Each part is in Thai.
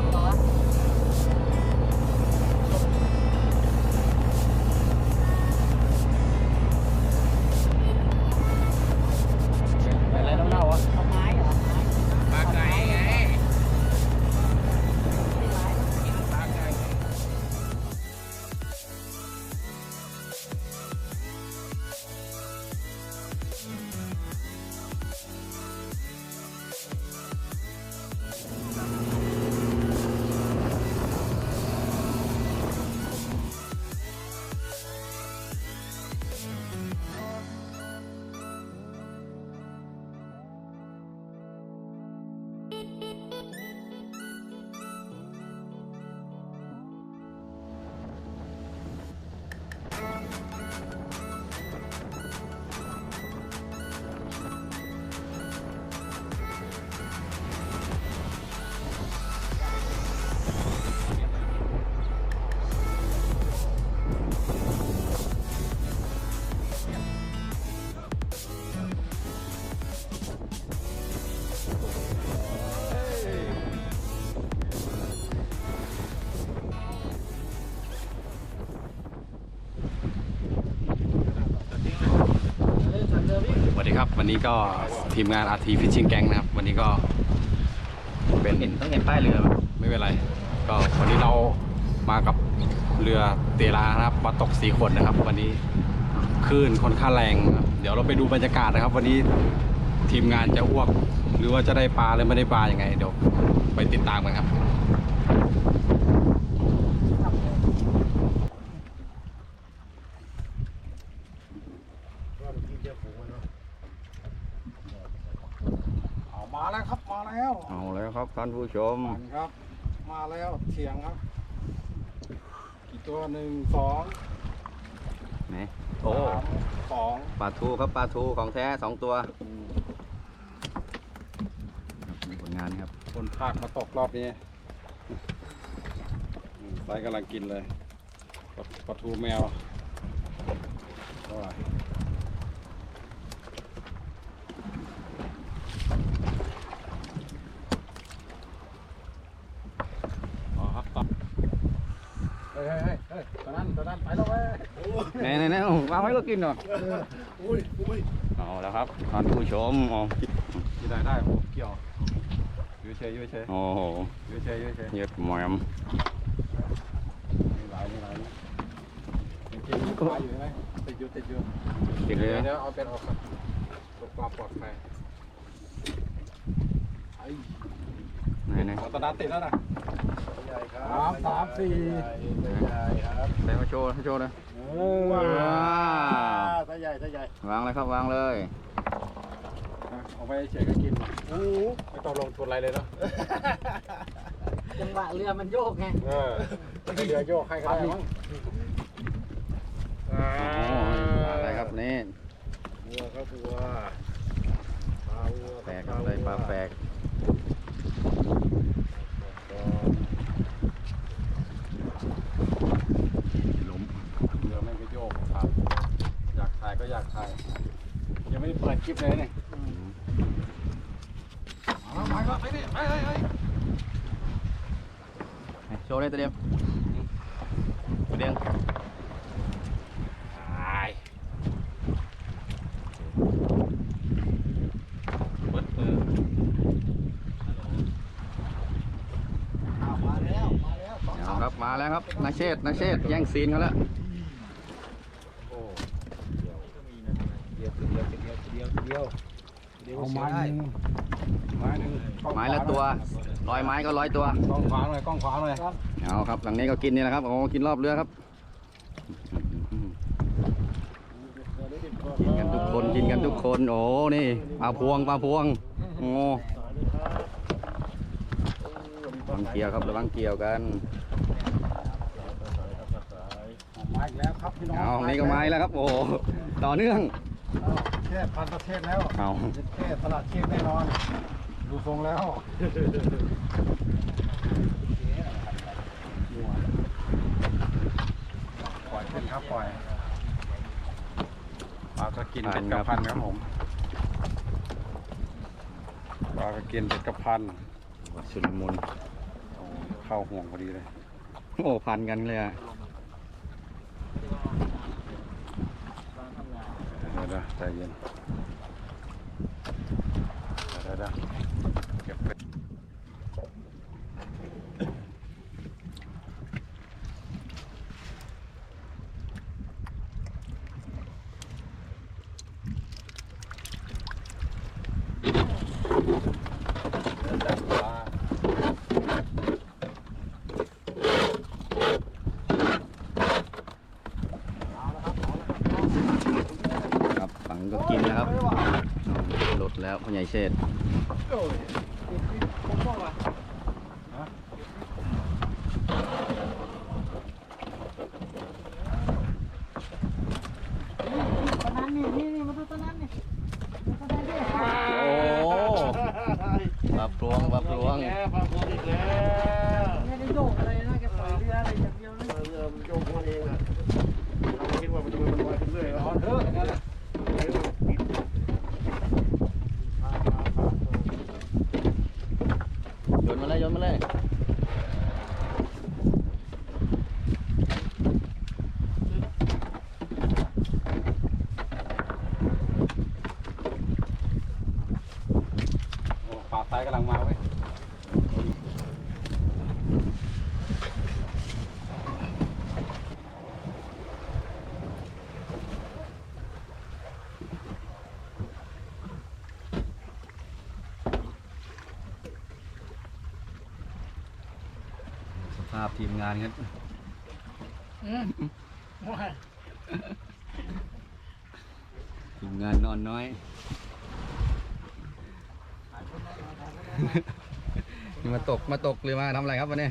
こん。 วัสดีครับวันนี้ก็ทีมงาน RT Fishing Gang นะครับ วันนี้ก็เป็นเห็นต้องเห็นป้ายเรือไม่เป็นไร ก็วันนี้เรามากับเรือเตลานะครับมาตกสีคนนะครับ วันนี้คลื่นค่อนข้างแรงนะครับเดี๋ยวเราไปดูบรรยากาศนะครับ วันนี้ทีมงานจะอ้วก หรือว่าจะได้ปลาหรือไม่ได้ปลายังไงเดี๋ยวไปติดตามกันครับ เอามาแล้วครับมาแล้ว เอาแล้วครับ ท่านผู้ชมมันครับ มาแล้วเถียงครับ กี่ตัวหนึ่งสองนี่สามสองปลาทูครับปลาทูของแท้สองตัวอืมมีผลงานครับ คนภาคมาตกรอบนี้อืมไซส์กำลังกินเลยปลาปลาทูแมวว้ายอ๋อครับตับเฮ้ยเฮ้ยเฮ้ยเฮ้ยตอนนั้นตอนนั้นไปแล้วเว้ย แน่แน่แน่วาง ไว้ก็กินหน่อยอุ้ยอุ้ยเอาแล้วครับท่านผู้ชมอ๋อที่ได้ได้ผมเกี่ยวอยืดเฉยอยืดเฉยโอ้โหอยืดเฉยอยืดเฉยเย็บแหมมมีหลายมีหลายนะจริงๆมีปลาอยู่ใช่ไหมติดอยู่ติดอยู่ติดเลยเดี๋ยวเอาเป็นออกครับเพื่อความปลอดภัยไอ้ไหนไหนหัวตะดาติดแล้วนะสามสามสี่ใส่มาโชว์ให้โชว์เลย เออว้าวตัวใหญ่ตัวใหญ่วางเลยครับวางเลยเอาไปเฉยก็กินโอ้โหไม่ต้องลงทุนอะไรเลยเนาะจังหวะเรือมันโยกไงเออให้เรือโยกให้เขาได้มั้งโอ้โหอะไรครับนี่วัวครับวัวปลาวัวแปลกครับเลยปลาแปลกล้ม เรือไม่งก็โยกครับ อยากถ่ายก็อยากถ่าย ยังไม่ได้เปิดคลิปเลยเนี่ยเอาไปก็ไปดิไปไปไปโชว์เลยตัวเดียวตัวเดียวเปิดมือมาแล้วมาแล้วสองเอาครับ มาแล้วครับนาเชษนาเชษแย่งซีนเขาแล้ว โอ้ เดียวเดียวเดียวเดียวเดียวเดียวเดียว เอา ไม้หนึ่งไม้หนึ่งกล้องไม้ละตัวร้อยไม้ก็ร้อยตัว กล้องขวาหน่อยกล้องขวาหน่อยเอาครับหลังนี้ก็กินนี่แหละครับโอ้กินรอบเรือครับ กินกันทุกคนกินกันทุกคน โอ้นี่ปลาพวงปลาพวงโอ้ระวังเกี่ยวครับระวังเกี่ยวกันมาอีกแล้วครับพี่น้องเอานี่ก็ไม้แล้วครับ โอ้ต่อเนื่อง เทศพันประเทศแล้วเอาเทศตลาดเทศแน่นอน ดูทรงแล้วปล่อยขึ้นครับปล่อยปลาก็กินเป็นกระพันครับผมปลาก็กินเป็นกระพันชุลมุนโอ้คเข้าห่วงพอดีเลย โอ้พันกันเลยอะ เดี๋ยวเดี๋ยวใจเย็นเดี๋ยวเดี๋ยวเก็บไปเดี๋ยวจับปลาครับฝังก็กินนะครับหลดแล้วพ่อ ใหญ่เชษฐ์ตอนนั้นนี่นี่นี่มาดูตอนนั้นนี่ดูตอนนั้นดิโอ้ปลาพลวงปลาพลวงแกพาคนอีกแล้วไม่ได้โยกอะไรนะแกปล่อยเรืออะไรอย่างเดียวนะเรือมันโยกมันเองอะเราคิดว่ามันจะมันลอยขึ้นเรื่อยแล้วเถอะนั้นแหละ โยนมาเลยโยนมาเลยโอ้ปลาไซกำลังมาเว้ยสภาพทีมงานครับทีมงานนอนน้อยนี่มาตกมาตกหรือมาทำอะไรครับวันนี้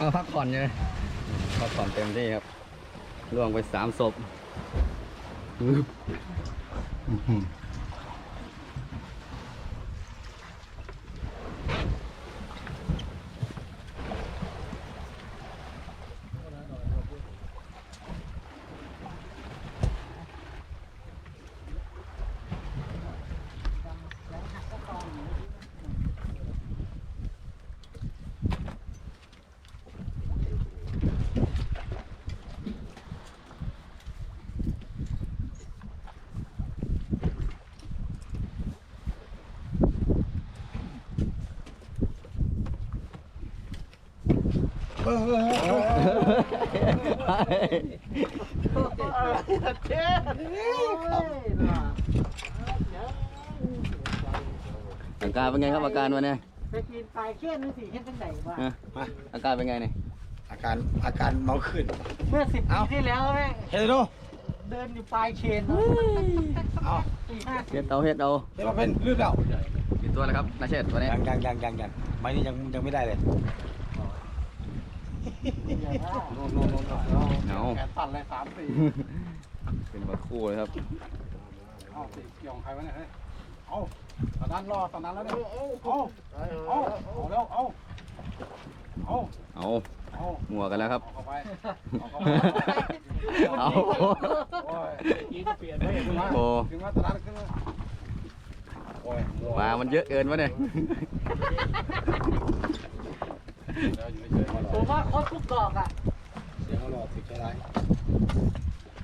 มาพักผ่อนใช่พักผ่อนเต็มที่ครับล่วงไปสามศพ อื้อหืออาการเป็นไงครับอาการวันนี้ไปกินปลายเขี้ยนนั่นสิเห็นตั้งไหนวะฮะอาการเป็นไงเนี่ยอาการอาการเมาขึ้น เมื่อสิบปีที่แล้วแม่งเฮ้ยดูเดินอยู่ปลายเชนเอาสี่ห้าเฮ็ดเอาเฮ็ดเอาเฮ้ยมาเป็นลื่นแล้วกี่ตัวแล้วครับนาเชษวันนี้ยังยังยังยังยังไม้นี่ยังยังไม่ได้เลย เอา แขนสั่นเลยสามสี่เป็นปลาคู่เลยครับ เอาสี่เกี่ยวของใครวะเนี่ยเฮ้ยเอาตอนนั้นรอตอนนั้นแล้วเนี่ยเอาเอาเอาเอาแล้วเอาเอาเอาเอามัวกันแล้วครับ เอาเข้าไปเอาเข้าไปเอาโอ้ยยี่ก็เปลี่ยนไปถึงมาโอ้ถึงมาตอนนั้นขึ้นมาโอ้ยมัวปลามันเยอะเกินวะเนี่ย ผมว่าครบทุกดอกอะ เสียงหลอดติดใจร้าย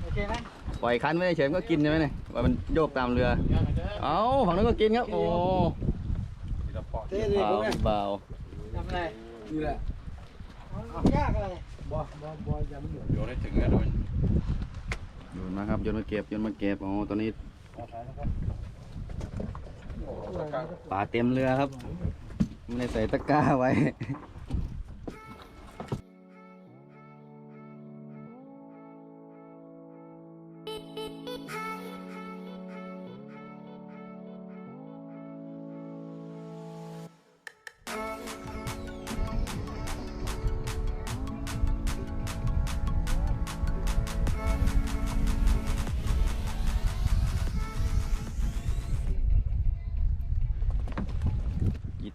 โอเคไหมปล่อยคันไว้เฉยๆมันก็กินใช่ไหมเนี่ยว่ามันโยกตามเรือ เอาฝั่งนั้นก็กินครับ โอ้ทีละปอดเต้เบดิาพวกนี้เบาทำอะไรนี่แหละยากอะไรบ่บ่บ่ยังไม่หยุดโยนให้ถึงนะโดนโยนมาครับโยนมาเก็บโยนมาเก็บอ๋อตอนนี้ขอถ่ายนะครับโอ้ตะกร้าปลาเต็มเรือครับ ไม่ได้ใส่ตะกร้าไว้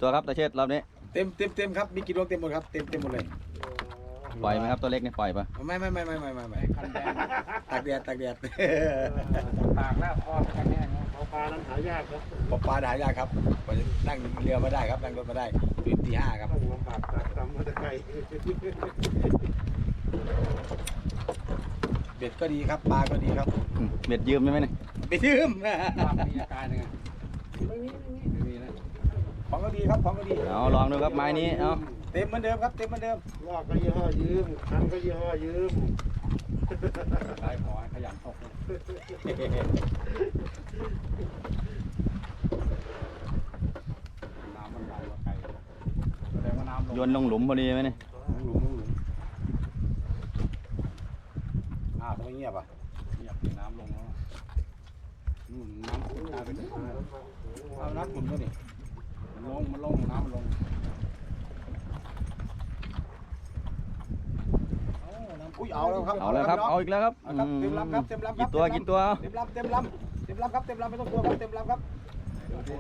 ตัวครับตาเชษรอบนี้เต็มเต็มเต็มครับมีกี่ดวงเต็มหมดครับเต็มเต็มหมดเลยปล่อยไหมครับตัวเล็กเนี่ยปล่อยปะไม่ไม่ไม่ไม่ไม่ไม่ไม่คันแดงตากแดดตากแดดตากแล้วพอจะกันแน่นะปลาปลานั้นหายากครับปลาปลาหายากครับกว่าจะนั่งเรือมาได้ครับนั่งรถมาได้ตื่นตีห้าครับโอ้โหเบ็ดก็ดีครับปลาก็ดีครับอืมเบ็ดยืมได้ไหมเนี่ยไปยืมความมีอาการยังไง ก็ดีครับของก็ดีเอาลองดูครับไม้นี้เอาเต็มเหมือนเดิมครับเต็มเหมือนเดิมลอกก็ยี่ห้อยืมคันก็ยี่ห้อยืมสายขอให้ขยันตกนะน้ำมันไหลมาไกลแสดงว่าน้ำลงโยนลงหลุมพอดีไหมเนี่ยหลุมหลุมหลุมอ้าวทำไมเงียบอะอยากกินน้ำลงแล้วนู่นน้ำขุ่นกลายเป็นน้ำเอาน้ำขุ่นก็ดิมัน ลงมันลงน้ำมันลงอุ้ยเอาแล้วครับเอาแล้วครับ เอาอีกแล้วครับเอาครับเต็มลำครับเต็มลำครับกี่ตัวกี่ตัวเต็มลำเต็มลำเต็มลำครับเต็มลำไม่ต้องกลัวครับเต็มลำครับ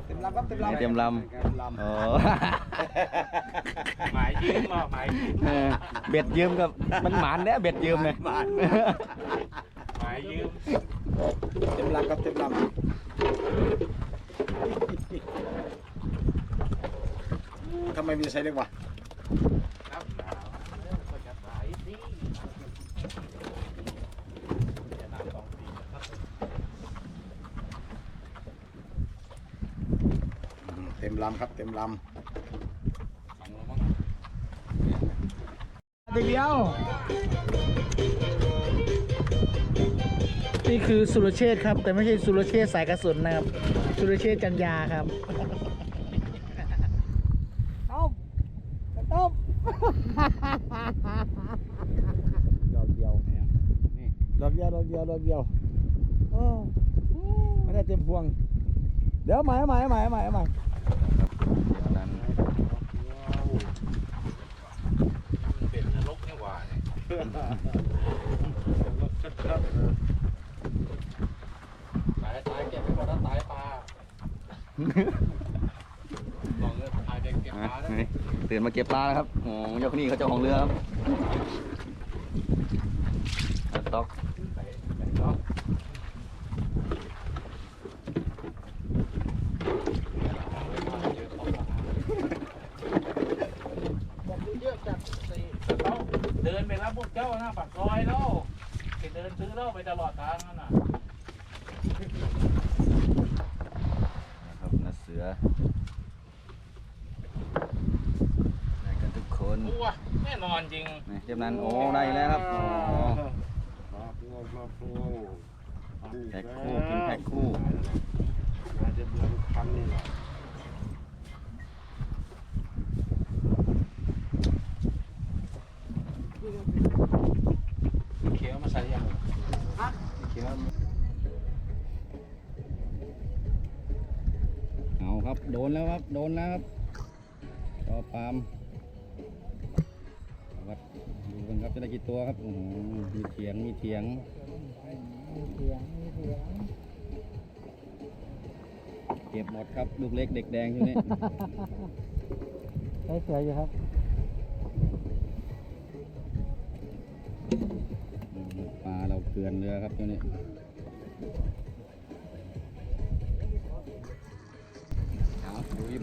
เต็มลำครับเต็มลำเต็มลเต็มลำำโอ้หมายยืมมาหมายยืมเออเบ็ดยืมกับมันหมานเนี่ยเบ็ดยืมเนี่ยหมายยืมเต็มลำครับเต็มลำทำ ไมมีใช้เล็กวะครับหนาวก็จะสาเต็มลำครับเต็มลสองลงมั้งเดียว นี่คือสุรเชษครับ แต่ไม่ใช่สุรเชษสายกระสุนนะครับ สุรเชษจันยาครับต้มต้มำดอกเดียวนี่ดอกเดียวดอกเดียวดอกเดียวโอ้ไม่ได้ เต็มพวง เดี๋ยวใหม่ใหม่ใหม่ใหม่ใหม่เป็นนรกนี่หว่าเนี่ยตายตายเก็บไปหมดแล้วตายปลาลองเลยตายเด็กเก็บปลาได้นี่ตื่นมาเก็บปลาแล้วครับโอ้ยกนี่เขาเจ้าของเรือครับตอก เดินไปรับพวกเจ้าหน้าปากซอยแล้วไปเดินซื้อเหล้าไปตลอดทางนั่นน่ะ นะครับนาเสื อได้กันทุกคนตัวแน่นอนจริงนี่เจ็บนั้นโอ้ได้แล้วครับโอ้แพ็คคู่กินแพ็คคู่น่าจะเบือนคันนี่แหละ เขียวมาใส่ยังเขียว เอาครับโดนแล้วครับ โดนแล้วครับต่อปาล์มวัดดูกันครับจะได้กี่ตัวครับโอ้โหมีเถียงมีเถียงเสียงมีเสียงเก็บหมดครับลูกเล็กเด็กแดงอยู่นี่ใช้สวยอยู่ครับปลาเราเกลือนเรือครับตัวนี้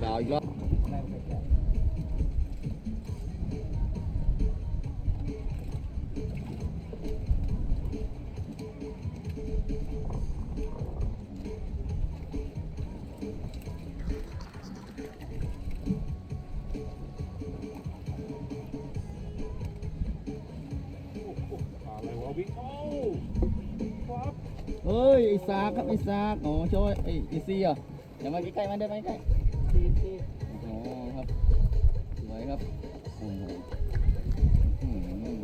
เอาดูอีบ่าวอีกรอบเฮ้ยไอ้ซากครับไอ้ซากอ๋อโช่วยไอ้ไอ้ซีอะอย่ามาใกล้ๆมันได้ไหมใกล้ ดีดีอ้โหครับ สวยครับโอ้โหอื้อหือ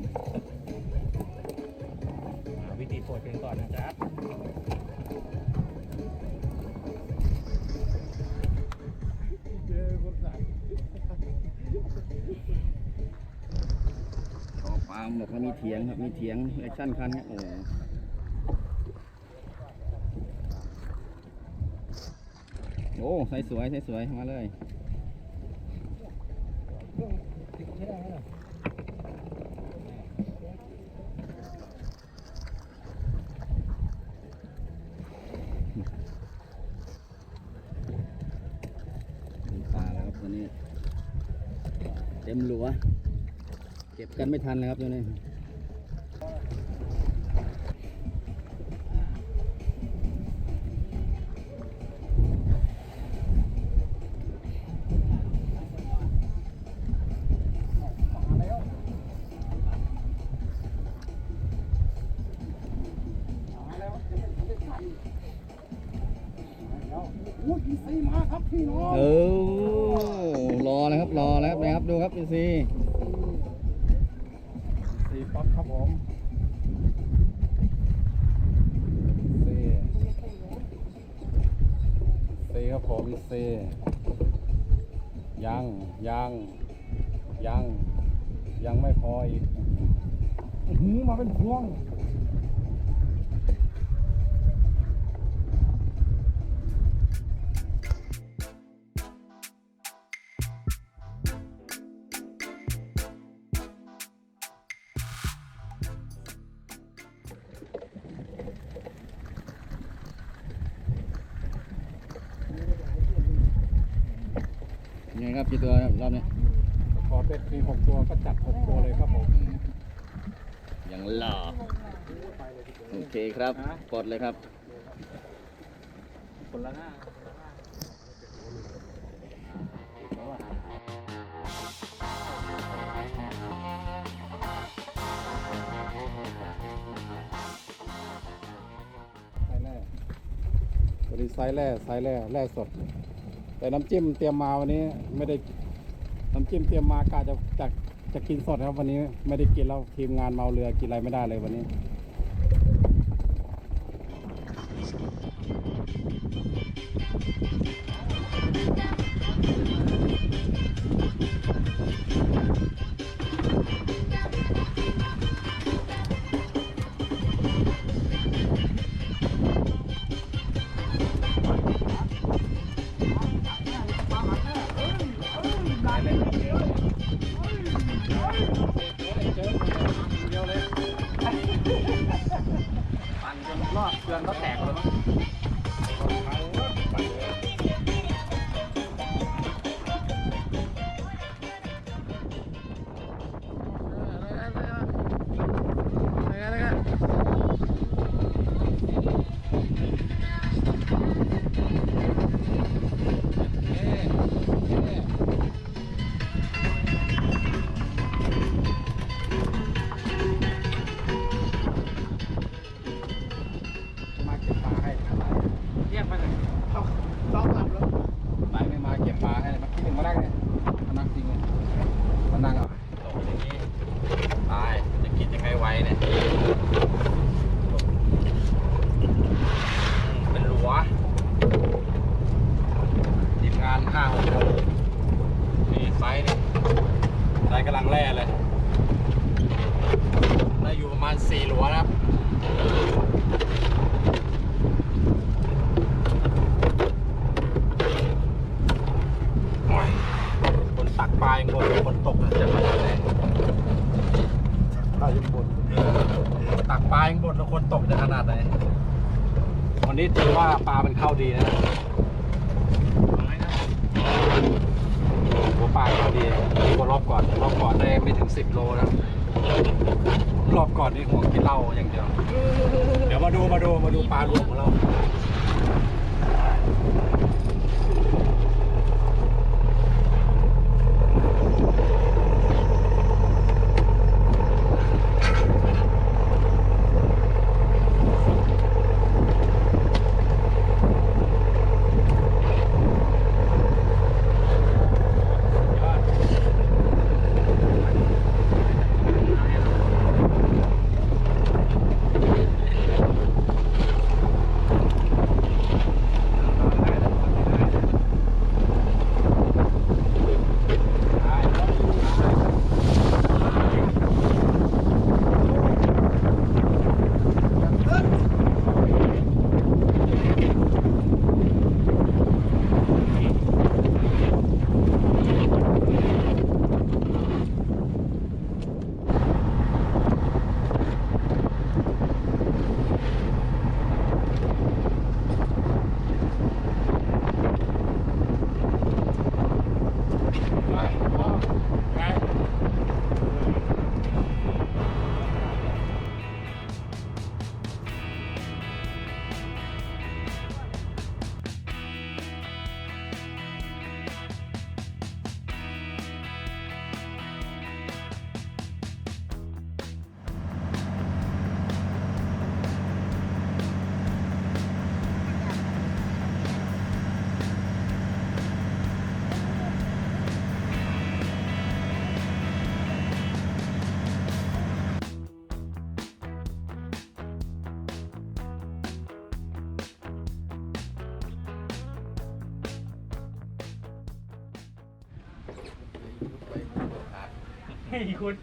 วิธีโปลดกันก่อนนะครับต่อปาล์มบอกว่ามีเถียงครับ มีเถียงแอคชั่นคันครับโอ้ โอ้ใส่สวยใส่สวยมาเลยปลาแล้วครับตัวนี้ เต็มหลัว เก็บกันไม่ทันเลยครับตัวนี้ ครับผมเซยังยังยังยังไม่พออีกหืมาเป็นพวง ครับปลดเลยครับคนละหน้าไซส์แร่วันนี้ไซส์แร่ไซส์แร่แร่สด แต่น้ำจิ้มเตรียมมาวันนี้ไม่ได้น้ำจิ้มเตรียมมากะจะจะจะกินสดครับวันนี้ไม่ได้กินแล้วทีมงานเมาเรือกินอะไรไม่ได้เลยวันนี้ ขนาดไหนวันนี้ถือว่าปลาเป็นเข้าดีนะหัวปลาเข้าดีดีกว่ารอบก่อนรอบก่อนได้ไม่ถึงสิบโลนะรอบก่อนนี่ห่วงกินเหล้าอย่างเดียว เดี๋ยวมาดูมาดูมาดูปลารวมของเรา ให้คุณ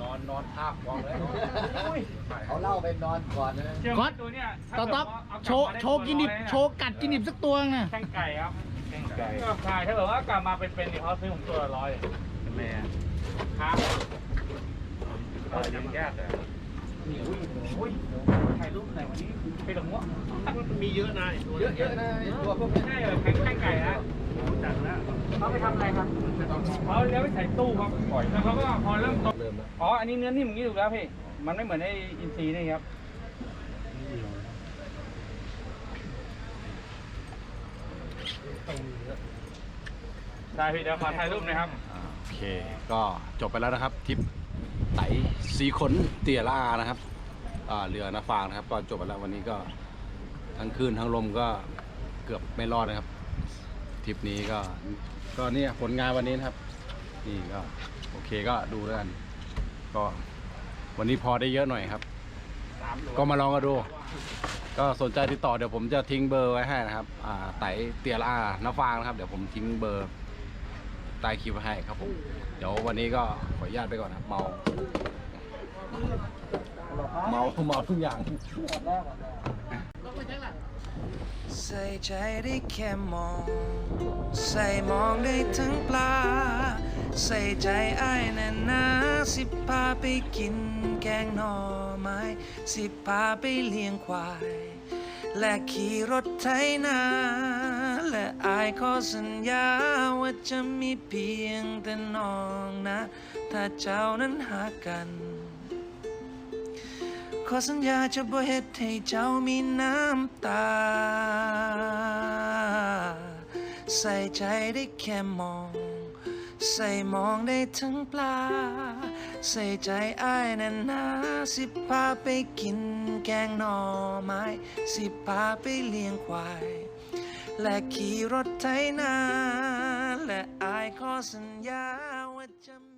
นอนนอนภาพกองเลยเอาเหล้าไปนอนก่อนนะ เชื่อไหมก๊อต ตัวเนี้ยต๊อกต๊อกโชว์โชว์กินดิบโชว์กัดกินดิบสักตัวนะ แข้งไก่ครับแข้งไก่ ใช่ถ้าเกิดว่ากลับมาเป็นเป็นเนี่ยเขาซื้อผมตัวละร้อยแม่ครับก็ยังยากเลยนี่อุ้ยอุ้ยถ่ายรูปไหนวันนี้ไปหลงวะมีเยอะนะเยอะๆนะตัวพวกนี้ใช่เลยแข้งแข้งไก่นะจัดแล้ว เขาไปทำอะไรครับเขาเลี้ยงไปใส่ตู้ครับปล่อยแล้วเขาก็พอเริ่มโตอ๋อ อันนี้เนื้อนิ่มอย่างนี้ถูกแล้วพี่ มันไม่เหมือนไอ้อินทรีนี่ครับได้พี่เดี๋ยวขอถ่ายรูปหนะครับอ่าโอเค ก็จบไปแล้วนะครับทริปไต่สีขนเตียร่านะครับอ่าเรือนาฟางนะครับ ก็จบไปแล้ววันนี้ก็ทั้งคลื่นทั้งลมก็เกือบไม่รอดนะครับ ทริปนี้ก็ก็เนี่ยผลงานวันนี้นะครับ นี่ก็โอเคก็ดูแล้วกันก็วันนี้พอได้เยอะหน่อยครับ ก็มาลองกันดู ก็สนใจติดต่อเดี๋ยวผมจะทิ้งเบอร์ไว้ให้นะครับ อ่าไตเตียร่าน้าฟางนะครับ เดี๋ยวผมทิ้งเบอร์ใต้คลิปไว้ให้ครับผม เดี๋ยววันนี้ก็ขออนุญาตไปก่อนนะครับเมา เมาเมาทุกอย่าง ใส่ใจได้แค่มอง ใส่มองได้ทั้งปลา ใส่ใจไอ้ายนั่นนะสิพาไปกินแกงหน่อไม้ สิพาไปเลี้ยงควาย และขี่รถไถนา และอายขอสัญญาว่าจะมีเพียงแต่น้องนะ ถ้าเจ้านั้นหากัน ขอสัญญาจะบ่เฮ็ดให้เจ้ามีน้ำตา ใส่ใจได้แค่มอง ใส่มองได้ทั้งปลา ใส่ใจอ้ายนั่นนะสิพาไปกินแกงหน่อไม้ สิพาไปเลี้ยงควาย และขี่รถไถนา และอายขอสัญญาว่าจะ